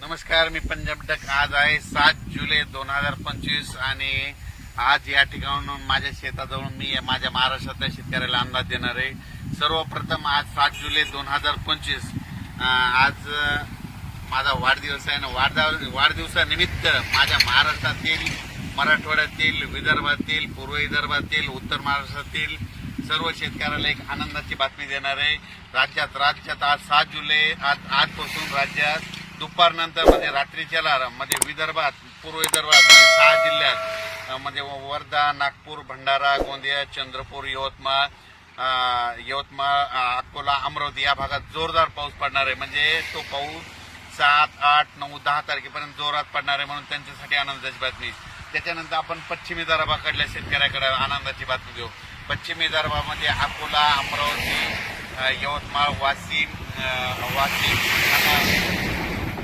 नमस्कार मी पंजाब डक आज आहे सात जुलै दोन हजार पंचवीस आणि आज या ठिकाणून माझ्या शेताजवळून मी माझ्या महाराष्ट्रातल्या शेतकऱ्याला अंदाज देणार आहे. सर्वप्रथम आज सात जुलै दोन हजार पंचवीस आज माझा वाढदिवस आहे. ना वाढदिव वाढदिवसानिमित्त माझ्या महाराष्ट्रातील मराठवाड्यातील विदर्भातील पूर्व विदर्भातील उत्तर महाराष्ट्रातील सर्व शेतकऱ्याला एक आनंदाची बातमी देणार आहे. राज्यात राज्यात आज सात जुलै आज आजपासून राज्यात दुपारनंतर म्हणजे रात्रीच्या ला- म्हणजे विदर्भात पूर्व विदर्भात म्हणजे सहा जिल्ह्यात म्हणजे वर्धा नागपूर भंडारा गोंदिया चंद्रपूर यवतमाळ यवतमाळ अकोला अमरावती या भागात जोरदार पाऊस पडणार आहे. म्हणजे तो पाऊस सात आठ नऊ दहा तारखेपर्यंत जोरात पडणार आहे म्हणून त्यांच्यासाठी आनंदाची बातमी. त्याच्यानंतर आपण पश्चिमी विदर्भाकडल्या शेतकऱ्याकडे आनंदाची बातमी देऊ पश्चिमी विदर्भामध्ये म्हणजे अकोला अमरावती यवतमाळ वाशिम वाशिम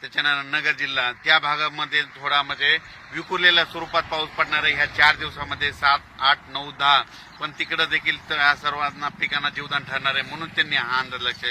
त्याच्यानंतर नगर जिल्हा. त्या भागामध्ये थोडा म्हणजे विखुरलेल्या स्वरूपात पाऊस पडणार आहे. ह्या चार दिवसामध्ये सात आठ नऊ दहा. पण तिकडे देखील सर्वांना पिकांना जीवदान ठरणार आहे. म्हणून त्यांनी हा अंदाज लक्षात